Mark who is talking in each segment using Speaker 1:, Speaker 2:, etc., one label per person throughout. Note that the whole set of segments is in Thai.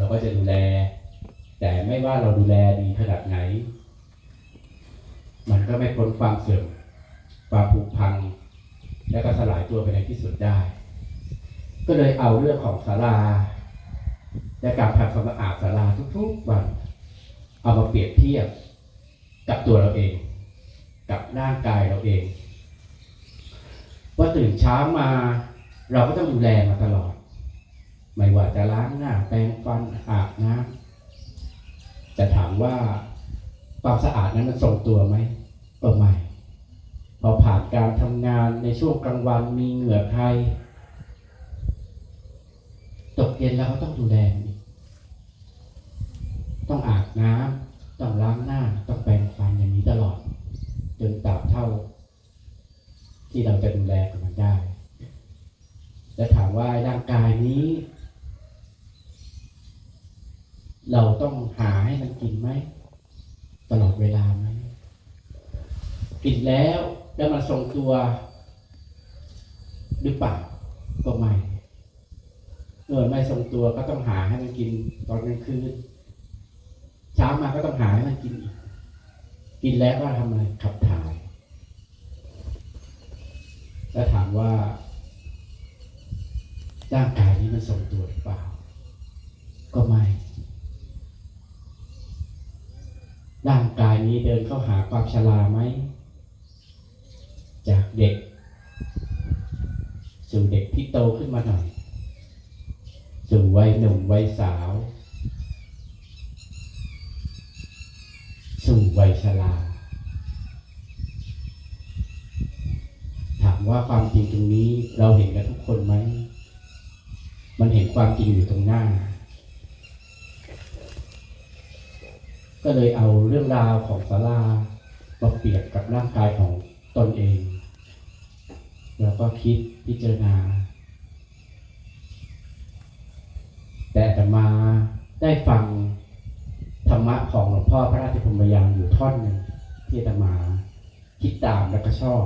Speaker 1: เราก็จะดูแล แต่ไม่ว่าเราดูแลดีขนาดไหน มันก็ไม่พ้นความเสื่อมความผุพัง และก็สลายตัวไปในที่สุดได้ ก็เลยเอาเรื่องของศาลาและการทำความสะอาดศาลาทุกๆวัน เอามาเปรียบเทียบกับตัวเราเอง กับร่างกายเราเองว่าตื่นเช้ามา เราก็ต้องดูแลมาตลอด ไม่ว่าจะล้างหน้า แปรงฟันอาบน้ำจะถามว่าความสะอาดนั้นมันทรงตัวไหมก็ไม่พอผ่านการทำงานในช่วงกลางวันมีเหงื่อใครตกเย็นแล้วก็ต้องดูแลต้องอาบน้ำต้องล้างหน้า ต้องแปรงฟันอย่างนี้ตลอด จนตราบเท่า ที่เราจะดูแลกับมันได้ และถามว่าร่างกายนี้ เราต้องหาให้มันกินไหม ตลอดเวลาไหมกินแล้วแล้วมันทรงตัวหรือเปล่าก็ไม่เมื่อไม่ทรงตัวก็ต้องหาให้มันกินตอนกลางคืนเช้ามาก็ต้องหาให้มันกินอีกกินแล้วก็ทำอะไรขับถ่าย แล้วถามว่าร่างกายนี้มันทรงตัวหรือเปล่า ก็ไม่ ร่างกายนี้เดินเข้าหาความชราไหม จากเด็ก สู่เด็กที่โตขึ้นมาหน่อย สู่วัยหนุ่มวัยสาว สู่วัยชราถามว่าความจริงตรงนี้เราเห็นกันทุกคนไหม มันเห็นความจริงอยู่ตรงหน้า ก็เลยเอาเรื่องราวของศาลามาเปรียบกับร่างกายของตนเอง แล้วก็คิดพิจารณา แต่อาตมาได้ฟังธรรมะของหลวงพ่อพระราชพรมยานอยู่ท่อนหนึ่งที่อาตมา คิดตามแล้วก็ชอบ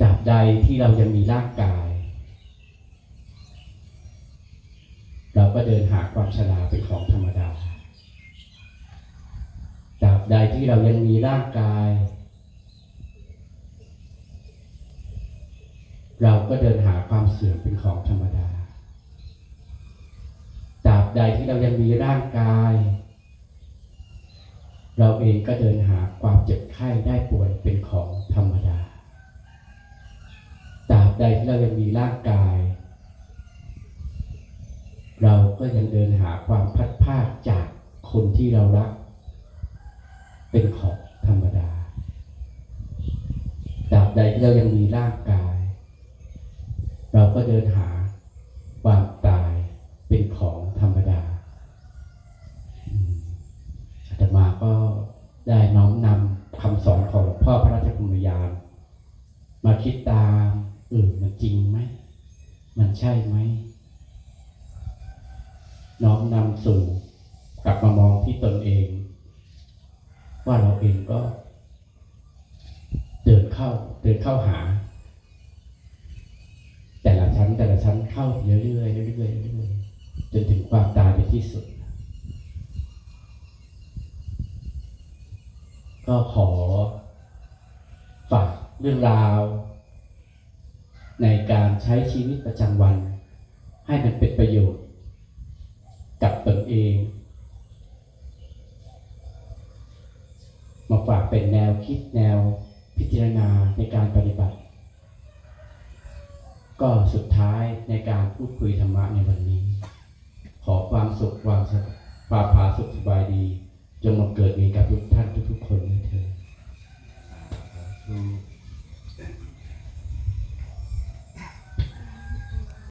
Speaker 1: ตราบใดที่เรายังมีร่างกาย เรา ก็เดินหาความชราเป็นของธรรมดาตราบใดที่เรายังมีร่างกาย เราก็เดินหาความเสื่อมเป็นของธรรมดาตราบใดที่เรายังมีร่างกาย เราเองก็เดินหาความเจ็บไข้ได้ป่วยเป็นของธรรมดาตราบใดที่เรายังมีร่างกาย ก็ยังเดินหาความพัดภาคจากคนที่เรารัก เป็นของธรรมดาตราบใดที่เรายังมีร่างกาย เราก็เดินหาความตายเป็นของธรรมดาอาตมาก็ได้น้อมนำคำสอนของหลวงพ่อพระราชกุมยานมาคิดตามเออมันจริงไหม มันใช่ไหม น้อมนำสู่กลับมามองที่ตนเอง ว่าเราเองก็ เดินเข้าเดินเข้าหา แต่ละชั้นแต่ละชั้นเข้าเรื่อยๆเรื่อยๆเรื่อยๆจนถึงความตายในที่สุด ก็ขอฝากเรื่องราว ในการใช้ชีวิตประจำวัน ให้มันเป็นประโยชน์ กับตนเอง มาฝากเป็นแนวคิดแนวพิจารณาในการปฏิบัติ ก็สุดท้ายในการพูดคุยธรรมะในวันนี้ ขอความสุขความสความผาสุขสบายดี จงมาเกิดมีกับทุกท่าน